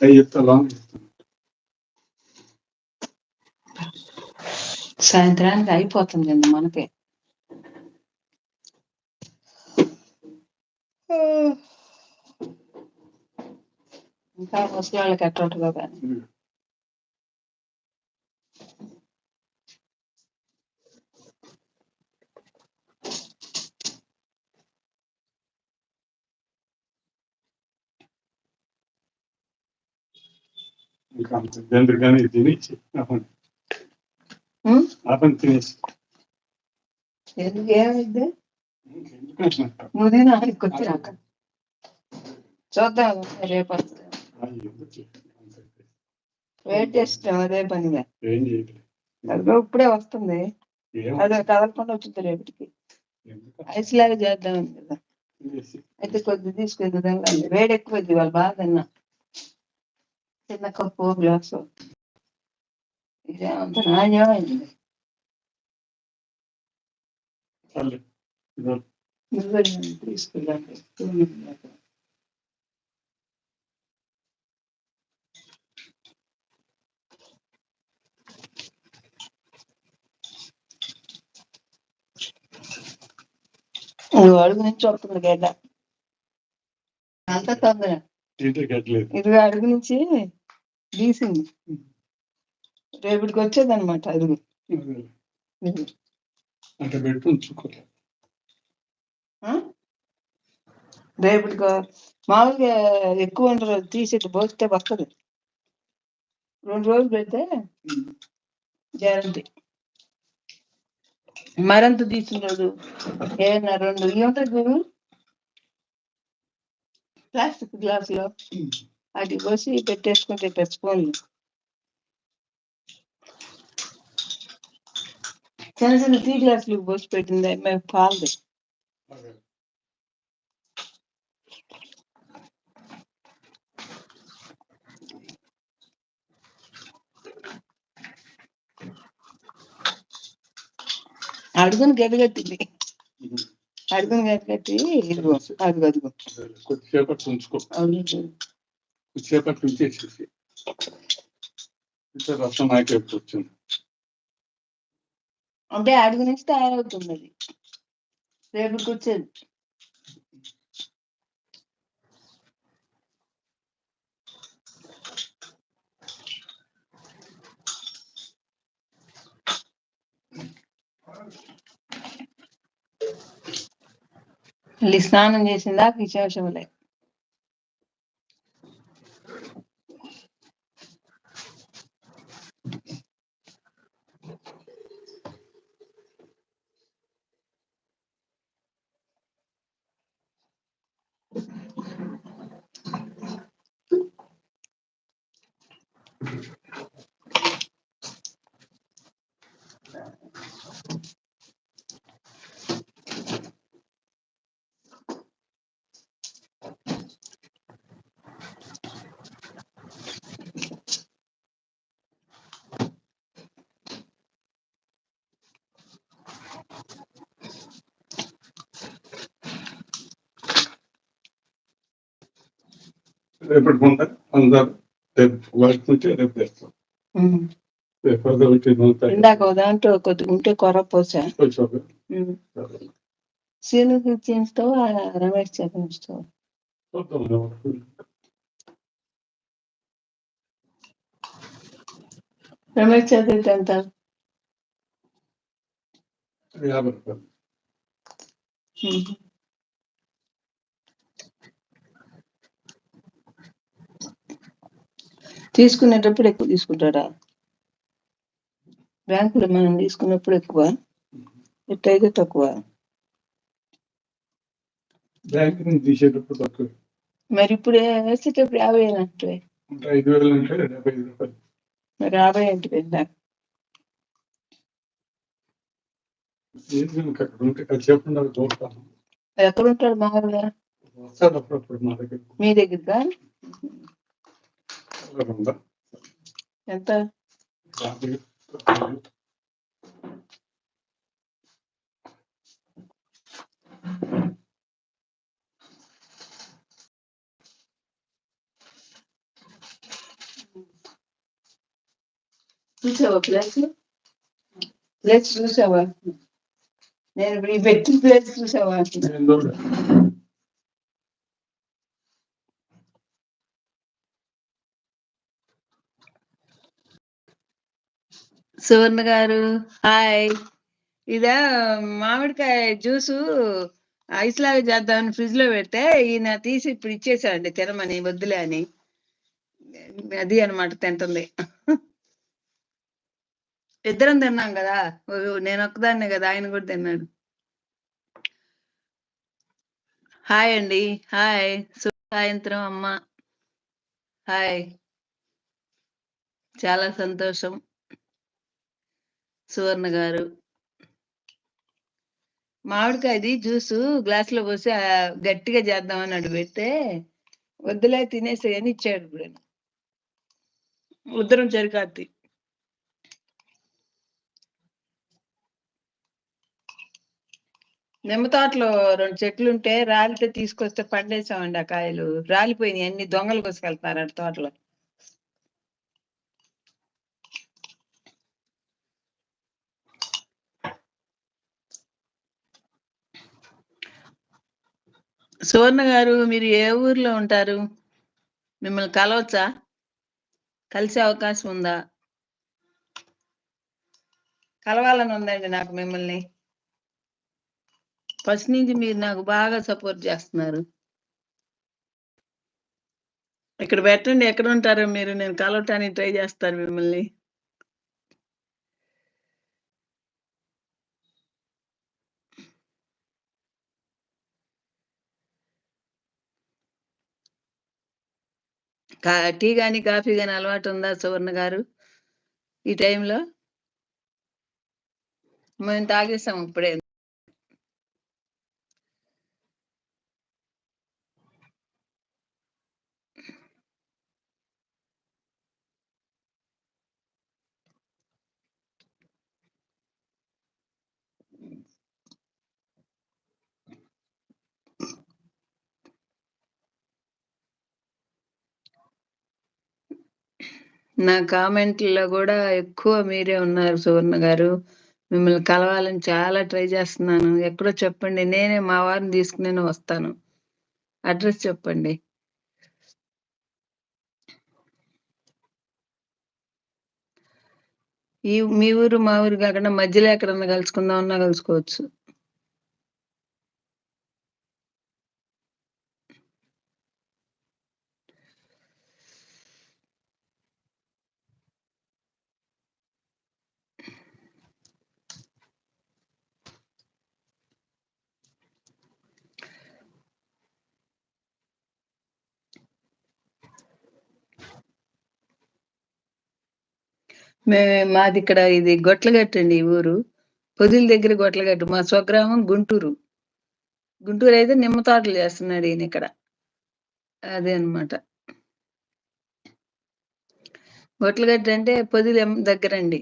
అవి చెప్తా లాంగ్ చెప్తాను సాయంత్రానికి అయిపోతుంది అండి మనకి ఇంకా ముసలి వాళ్ళకి ఎట్లా ఉంటుందో కానీ ఇంకా అంత జనరుగానే తినేసి? ఆపండి తినేసి ఎందుకు ఏమైంది ఉదయం చూద్దాం రేపు వెయిట్ చేస్తాం అదే పనిగా. అదిగో ఇప్పుడే వస్తుంది. అదే కదలకుండా వచ్చింది రేపటికి. ఐస్ లాగా చేద్దాం కదా. అయితే కొద్ది విధంగా వేడి ఎక్కువైంది వాళ్ళు బాగా తిన్నా. చిన్న కప్పు గ్లాసు ఇదేమంత నాణ్యమైంది చాలు. ఇదో ఇవ్వండి తీసుకెళ్ళండి నువ్వు అడుగు నుంచి వస్తుంది గడ్డ అంత తొందర ఏంటో కట్టలేదు ఇది అడుగు నుంచి తీసింది. రేపటికి వచ్చేది అనమాట అడుగు ఇది. అంటే? రేపటికి మామూలుగా ఎక్కువ ఉండరు తీసి పోస్తే వస్తుంది. రెండు రోజులు పెడితే గ్యారంటీ. మరంత తీసుకున్నాడు ఏమన్నా రెండు ఇవి ఉంటుంది ప్లాస్టిక్ గ్లాసులో. అది పోసి పెట్టేసుకుంటే పెట్టుకోండి చిన్న చిన్న టీ గ్లాసులు పోసి పెట్టింది మేము పాలది అడుగుని గదిగట్టింది అడుగుని గదిగట్టి అదిగో అదిగో. కొద్దిసేపటి ఉంచుకో అవును కొద్దిసేపటి రసం నాకేపు వచ్చింది అంటే అడుగు నుంచి తయారవుతుంది అది రేపటికి వచ్చేది స్నానం చేసిందా విశేషములే రేపటి ముందు అందరు రేపు వాటి నుంచి రేపు తెస్తాం ఉమ్. రేపు అదే వచ్చి నూనె ఇందాక ఒక దాంట్లో కొద్దిగా ఉంటే కొర పోసా చేస్తావు ఆ రమేష్ చేస్తావు చూద్దాం. రమేష్ చదివితే ఎంత? యాభై రూపాయలు తీసుకునేటప్పుడు ఎక్కువ తీసుకుంటాడా? బ్యాంకులో మనం తీసుకున్నప్పుడు ఎక్కువ? ఎట్టయితే తక్కువ? బ్యాంక్ నుంచి తీసేటప్పుడు తక్కువ. మరి ఇప్పుడు వేసేటప్పుడు యాభై అంటే అంటే ఐదు వేలు అంటే డెబ్బై ఐదు రూపాయలు. మరి యాభై అంటే పెద్ద. ఎక్కడ ఉంటాడు మామూలుగా వస్తాడు అప్పుడప్పుడు మా దగ్గర మీ దగ్గర రంద ఎంత చూసావా ప్లేస్ ప్లేస్ చూసావా నేను ఇప్పుడు ఈ పెట్టి ప్లేస్ చూసావా సువర్ణ గారు. హాయ్. ఇదా మామిడికాయ జ్యూసు ఐస్ లాగా చేద్దామని ఫ్రిడ్జ్లో పెడితే ఈయన తీసి ఇప్పుడు ఇచ్చేసాడండి తినమని వద్దులే అని. అది అన్నమాట తింటుంది. ఇద్దరం తిన్నాం కదా. నేను ఒక్కదాన్నే కదా ఆయన కూడా తిన్నాడు. హాయ్ అండి. హాయ్. సాయంత్రం అమ్మ. హాయ్. చాలా సంతోషం. సువర్ణ గారు. మామిడికాయది జ్యూసు గ్లాస్లో పోసి గట్టిగా చేద్దామని అడు పెడితే వద్దులే తినేసేయని ఇచ్చాడు ఇప్పుడు. ఉద్దరం చెరుకాతి నిమ్మ తోటలో రెండు చెట్లు ఉంటే రాలితే తీసుకొస్తే పండేసామండి ఆ కాయలు. రాలిపోయినాయి అన్ని దొంగలు కోసుకెళ్తున్నారు తోటలో. సువర్ణ గారు మీరు ఏ ఊర్లో ఉంటారు? మిమ్మల్ని కలవచ్చా? కలిసే అవకాశం ఉందా? కలవాలని ఉందండి నాకు మిమ్మల్ని. ఫస్ట్ నుంచి మీరు నాకు బాగా సపోర్ట్ చేస్తున్నారు. ఇక్కడ పెట్టండి ఎక్కడ ఉంటారో మీరు. నేను కలవటానికి ట్రై చేస్తాను మిమ్మల్ని. టీ కానీ కాఫీ కానీ అలవాటు ఉందా సువర్ణ గారు? ఈ టైంలో? మేము తాగేసాం ఇప్పుడే. నా కామెంట్లలో కూడా ఎక్కువ మీరే ఉన్నారు సువర్ణ గారు. మిమ్మల్ని కలవాలని చాలా ట్రై చేస్తున్నాను. ఎక్కడో చెప్పండి నేనే మా వారిని తీసుకుని వస్తాను. అడ్రస్ చెప్పండి. ఈ మీ ఊరు మా ఊరు కాకుండా మధ్యలో ఎక్కడన్నా కలుసుకుందాం ఉన్నా కలుసుకోవచ్చు. మేమే మాది ఇక్కడ ఇది గొట్లగట్టు అండి ఈ ఊరు. పొదిల దగ్గర గొట్లగట్టు. మా స్వగ్రామం గుంటూరు. గుంటూరు అయితే నిమ్మ తోటలు చేస్తున్నాడు ఈయన ఇక్కడ. అదే అన్నమాట. గొట్లగట్టు అంటే పొదిలెం దగ్గర దగ్గరండి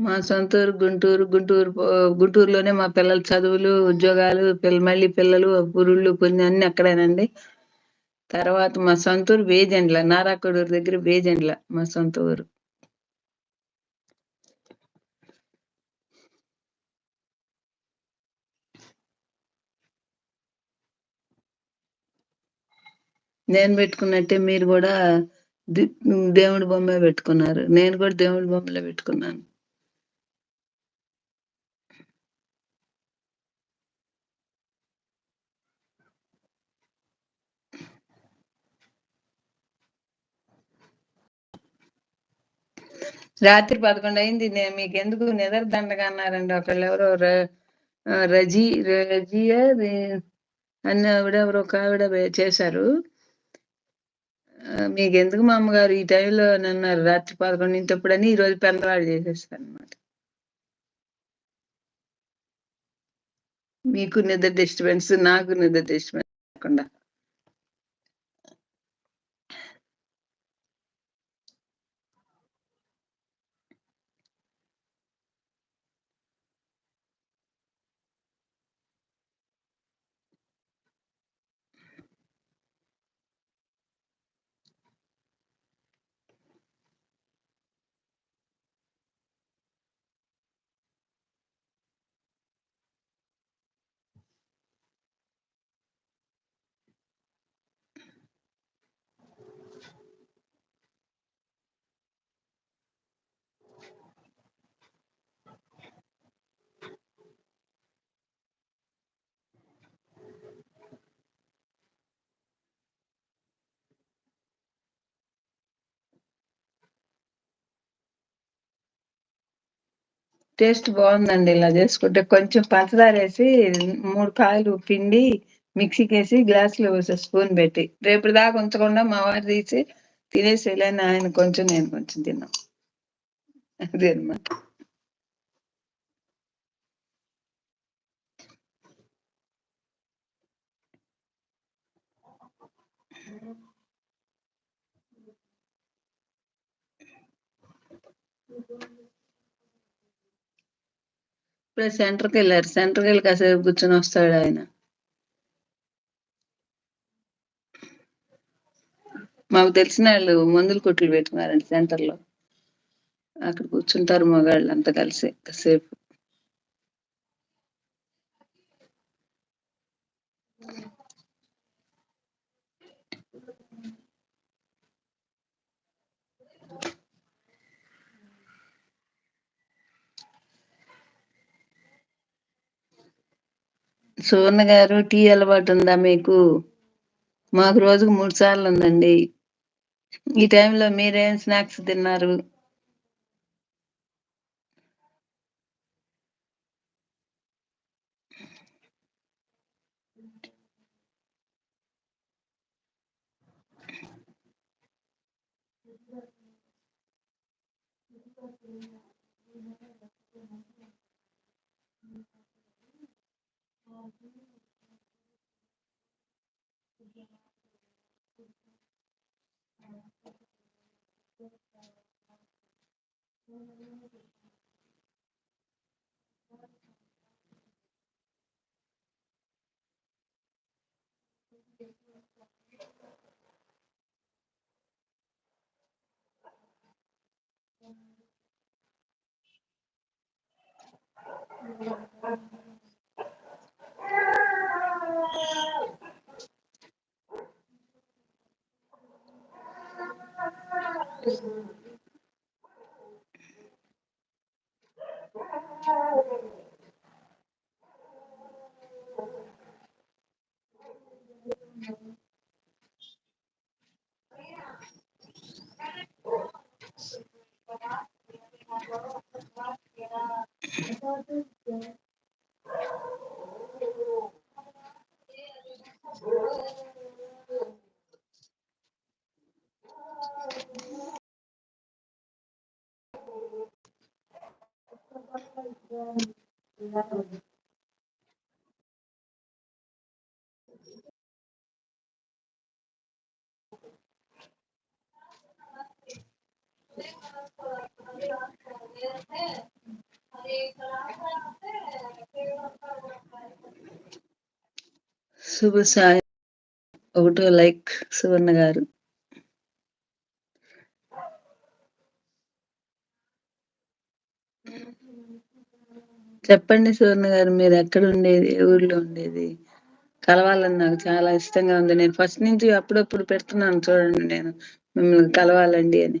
మా సొంత ఊరు గుంటూరు గుంటూరు గుంటూరులోనే మా పిల్లల చదువులు ఉద్యోగాలు పిల్ల మళ్ళీ పిల్లలు పురుళ్ళు కొన్ని అన్ని అక్కడేనండి. తర్వాత మా సొంతూరు బేజెండ్ల నారాకూడూరు దగ్గర బేజెండ్ల మా సొంత ఊరు. నేను పెట్టుకున్నట్టే మీరు కూడా దేవుడి బొమ్మే పెట్టుకున్నారు. నేను కూడా దేవుడి బొమ్మలే పెట్టుకున్నాను. రాత్రి పదకొండు అయింది. నేను మీకు ఎందుకు నిద్ర దండగా అన్నారండి. ఒకళ్ళు ఎవరో ర- రజీ రజియా అన్న ఆవిడ ఎవరో ఒక ఆవిడ చేశారు. మీకు ఎందుకు మా అమ్మగారు ఈ టైంలో అన్నారు. రాత్రి పదకొండింటప్పుడని ఈ రోజు పెందవాడు చేసేస్తారు అనమాట మీకు నిద్ర డిస్టర్బెన్స్ నాకు నిద్ర డిస్టర్బెన్స్ లేకుండా. టేస్ట్ బాగుందండి ఇలా చేసుకుంటే. కొంచెం పంచదార వేసి మూడు కాయలు పిండి మిక్సీకి వేసి గ్లాసులో స్పూన్ పెట్టి. రేపు దాకా ఉంచకుండా మా వారు తీసి తినేసేయాలని ఆయన కొంచెం నేను కొంచెం తిన్నాం. అదే అన్నమాట. ఇప్పుడే సెంటర్కి వెళ్ళారు సెంటర్కి వెళ్ళి కాసేపు కూర్చొని వస్తాడు ఆయన మాకు తెలిసిన వాళ్ళు మందుల కొట్లు పెట్టుకున్నారండి సెంటర్లో అక్కడ కూర్చుంటారు మగాళ్ళు అంతా కలిసి కాసేపు సువర్ణ గారు టీ అలవాటు ఉందా మీకు? మాకు రోజుకు మూడు సార్లు ఉందండి. ఈ టైంలో మీరేం స్నాక్స్ తిన్నారు? Yeah. 我到之前。శుభ సాయం ఒకటో లైక్ సువర్ణ గారు. చెప్పండి సువర్ణ గారు మీరు ఎక్కడ ఉండేది ఏ ఊర్లో ఉండేది? కలవాలని నాకు చాలా ఇష్టంగా ఉంది. నేను ఫస్ట్ నుంచి అప్పుడప్పుడు పెడుతున్నాను చూడండి నేను మిమ్మల్ని కలవాలండి అని.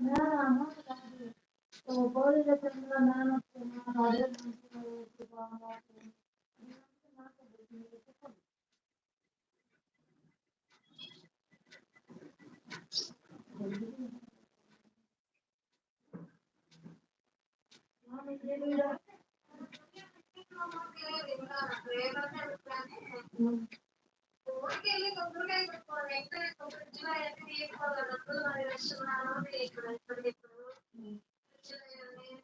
No. ఊరికెళ్ళి కొబ్బరికాయ పెట్టుకోవాలి ఎక్కడ ఫ్రిడ్జ్లో ఎక్కడ తీసుకోగలరు అది వేస్తున్నాను ఇక్కడ ఇక్కడ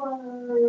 我